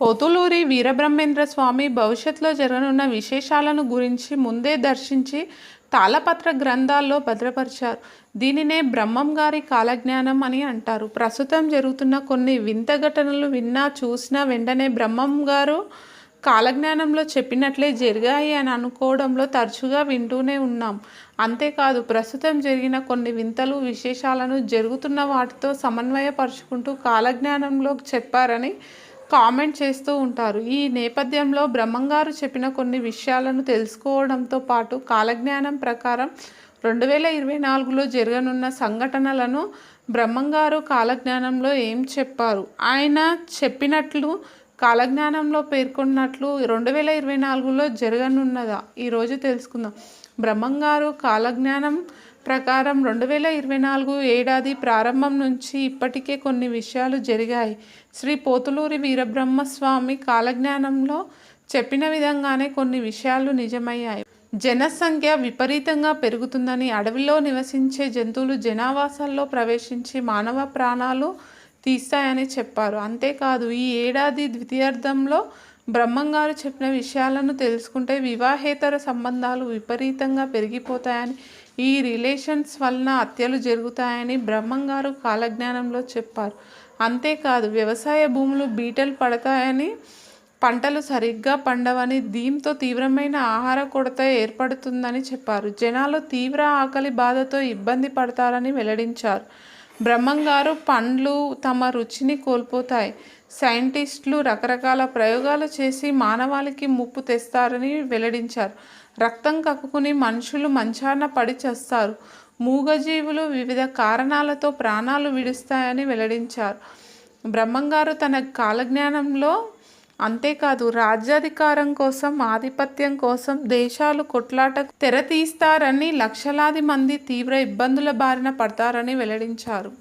పోతులూరి వీరబ్రహ్మేంద్ర స్వామి భవిష్యత్తులో జరగనున్న విశేషాలను గురించి ముందే దర్శించి తాళపత్ర గ్రంథాల్లో భద్రపరిచారు. దీనినే బ్రహ్మం గారి కాలజ్ఞానం అని అంటారు. ప్రస్తుతం జరుగుతున్న కొన్ని వింత ఘటనలు విన్నా చూసినా వెంటనే బ్రహ్మం గారు కాలజ్ఞానంలో చెప్పినట్లే జరిగాయి అని అనుకోవడంలో తరచుగా వింటూనే ఉన్నాం. అంతేకాదు ప్రస్తుతం జరిగిన కొన్ని వింతలు విశేషాలను జరుగుతున్న వాటితో సమన్వయపరుచుకుంటూ కాలజ్ఞానంలో చెప్పారని కామెంట్ చేస్తూ ఉంటారు. ఈ నేపథ్యంలో బ్రహ్మంగారు చెప్పిన కొన్ని విషయాలను తెలుసుకోవడంతో పాటు కాలజ్ఞానం ప్రకారం రెండు వేల ఇరవై నాలుగులో జరగనున్న సంఘటనలను బ్రహ్మంగారు కాలజ్ఞానంలో ఏం చెప్పారు? ఆయన చెప్పినట్లు కాలజ్ఞానంలో పేర్కొన్నట్లు రెండు వేల ఇరవై నాలుగులో జరగనున్నదా? ఈరోజు తెలుసుకుందాం. బ్రహ్మంగారు కాలజ్ఞానం ప్రకారం రెండు వేల ఇరవై నాలుగు ఏడాది ప్రారంభం నుంచి ఇప్పటికే కొన్ని విషయాలు జరిగాయి. శ్రీ పోతులూరి వీరబ్రహ్మస్వామి కాలజ్ఞానంలో చెప్పిన విధంగానే కొన్ని విషయాలు నిజమయ్యాయి. జనసంఖ్య విపరీతంగా పెరుగుతుందని అడవిలో నివసించే జంతువులు జనావాసాల్లో ప్రవేశించి మానవ ప్రాణాలు తీస్తాయని చెప్పారు. అంతేకాదు ఈ ఏడాది ద్వితీయార్థంలో బ్రహ్మంగారు చెప్పిన విషయాలను తెలుసుకుంటే వివాహేతర సంబంధాలు విపరీతంగా పెరిగిపోతాయని ఈ రిలేషన్స్ వలన హత్యలు జరుగుతాయని బ్రహ్మంగారు కాలజ్ఞానంలో చెప్పారు. అంతేకాదు వ్యవసాయ భూములు బీటలు పడతాయని పంటలు సరిగ్గా పండవని దీంతో తీవ్రమైన ఆహార కొరత ఏర్పడుతుందని చెప్పారు. జనాలు తీవ్ర ఆకలి బాధతో ఇబ్బంది పడతారని వెల్లడించారు. బ్రహ్మంగారు పండ్లు తమ రుచిని కోల్పోతాయి. సైంటిస్టులు రకరకాల ప్రయోగాలు చేసి మానవాళికి ముప్పు తెస్తారని వెల్లడించారు. రక్తం కక్కుకుని మనుషులు మంచాన పడి చేస్తారు. మూగజీవులు వివిధ కారణాలతో ప్రాణాలు విడుస్తాయని వెల్లడించారు. బ్రహ్మంగారు తన కాలజ్ఞానంలో అంతేకాదు రాజ్యాధికారం కోసం ఆధిపత్యం కోసం దేశాలు కొట్లాట తెరతీస్తారని లక్షలాది మంది తీవ్ర ఇబ్బందుల బారిన పడతారని వెల్లడించారు.